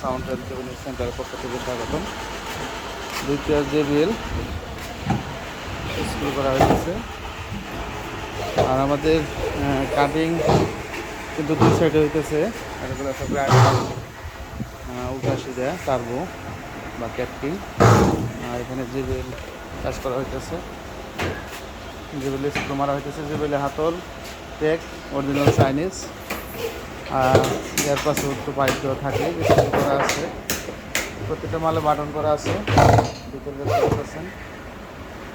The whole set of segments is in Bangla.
সাউন্ড পক্ষ থেকে স্কুল করা আর আমাদের কাটিং কিন্তু দুই সাইডে হইতেছে। উল্টা সিধা টার্বো বা ক্যাপটিং আর এখানে যে বিল কাজ করা হইতেছে। যে বেলে স্ক্রু মারা হইতেছে। যে বেলে হাতল টেক অরিজিনাল চাইনিজ এর পাশে একটু পাইপ দেওয়া থাকে স্ক্রু করা আছে। প্রত্যেকটা মালে বাটন করা আছে, ভিতরে দেখতে পাচ্ছেন।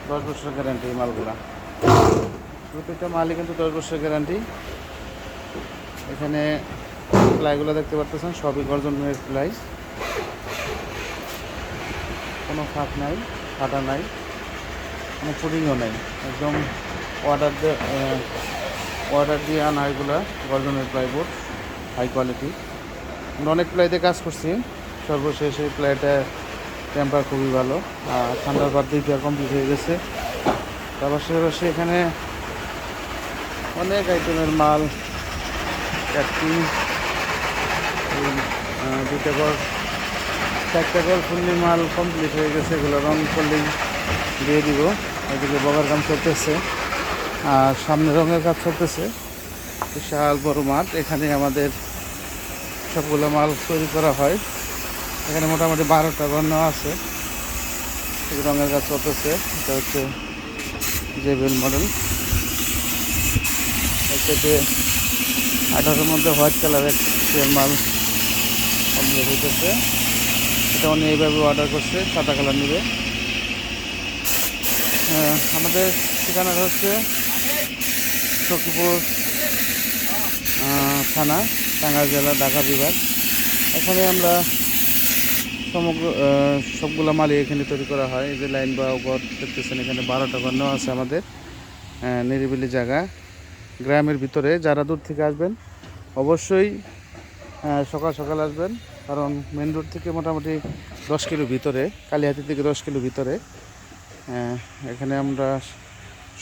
দশ বছরের গ্যারান্টি এই মালগুলা। প্রত্যেকটা মালই কিন্তু দশ বছরের গ্যারান্টি এখানে প্লাইগুলো দেখতে পাচ্ছেন, সবই গর্জনের প্লাই কোনো ফাঁক নাই, ফাটা নাই, কোনো পুডিংও নাই। একদম অর্ডার অর্ডার দিয়ে আনা এগুলো গর্জনের প্লাইবোর্ড হাই কোয়ালিটি আমরা অনেক প্লাইতে কাজ করছি। সর্বশেষ এই প্লাইটা টেম্পার খুবই ভালো। আর ঠান্ডার বাদ দিয়ে পেয়ার কমপ্লিট হয়ে গেছে। তার পাশাপাশি এখানে অনেক আইটেমের মাল ক্যাটকিং দুইটা ঘর, চারটা ফুললি মাল কমপ্লিট হয়ে গেছে। এগুলো রং করলেই দিয়ে দিব। এদিকে বগার কাম চলতেছে। আর সামনে রঙের কাজ চলতেছে। বিশাল বড় মাঠ। এখানে আমাদের সবগুলো মাল তৈরি করা হয়। এখানে মোটামুটি বারোটা বর্ণ আছে। রঙের গাছ চলতেছে। এটা হচ্ছে জেবেল মডেল। এটাতে আঠারোর মধ্যে হোয়াইট কালারের মাল হইতেছে। এটা উনি এইভাবে অর্ডার করছে সাদা কালার নেবে। হ্যাঁ, আমাদের ঠিকানাটা হচ্ছে সখীপুর থানা। টাঙ্গাইল জেলা, ঢাকা বিভাগ। এখানে আমরা সমগ্র সবগুলো মালই এখানে তৈরি করা হয়। এই যে লাইন বা ঘর দেখতেছেন, এখানে বারোটা ঘর নেওয়া আছে আমাদের। নিরিবিলি জায়গা। গ্রামের ভিতরে যারা দূর থেকে আসবেন, অবশ্যই সকাল সকাল আসবেন। কারণ মেন রোড থেকে মোটামুটি দশ কিলো ভিতরে কালিহাতি থেকে দশ কিলো ভিতরে। এখানে আমরা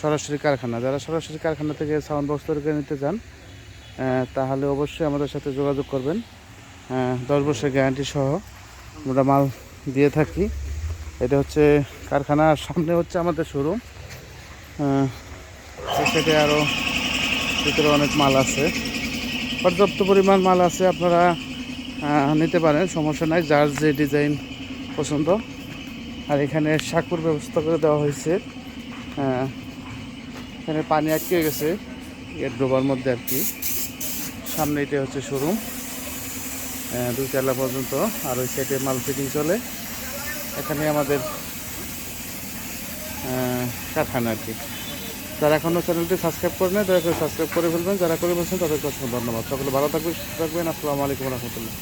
সরাসরি কারখানা, যারা সরাসরি কারখানা থেকে সাউন্ড বক্স তৈরি করে নিতে চান তাহলে অবশ্যই আমাদের সাথে যোগাযোগ করবেন। দশ বছরের গ্যারান্টি সহ আমরা মাল দিয়ে থাকি। এটা হচ্ছে কারখানার সামনে হচ্ছে আমাদের শোরুম সেটা আরও ভিতরে অনেক মাল আছে। পর্যাপ্ত পরিমাণ মাল আছে আপনারা নিতে পারেন, সমস্যা নাই, যার যে ডিজাইন পছন্দ। আর এখানে সাঁকুর ব্যবস্থা করে দেওয়া হয়েছে। এখানে পানি আটকে গেছে এর ডোবার মধ্যে আর কি। সামনে এটা হচ্ছে শোরুম দুই চালা পর্যন্ত। আর ওই সাইডে মাল ফিটিং চলে। এখানে আমাদের কারখানা আর কি। যারা এখনও চ্যানেলটি সাবস্ক্রাইব করে নেয় দয়া করে সাবস্ক্রাইব করে ফেলবেন। যারা করে ফেলছেন, তাদেরকে অসংখ্য ধন্যবাদ। সকলে ভালো থাকবেন, সুস্থ থাকবেন। আসসালামু আলাইকুম রহমতুল্লাহ।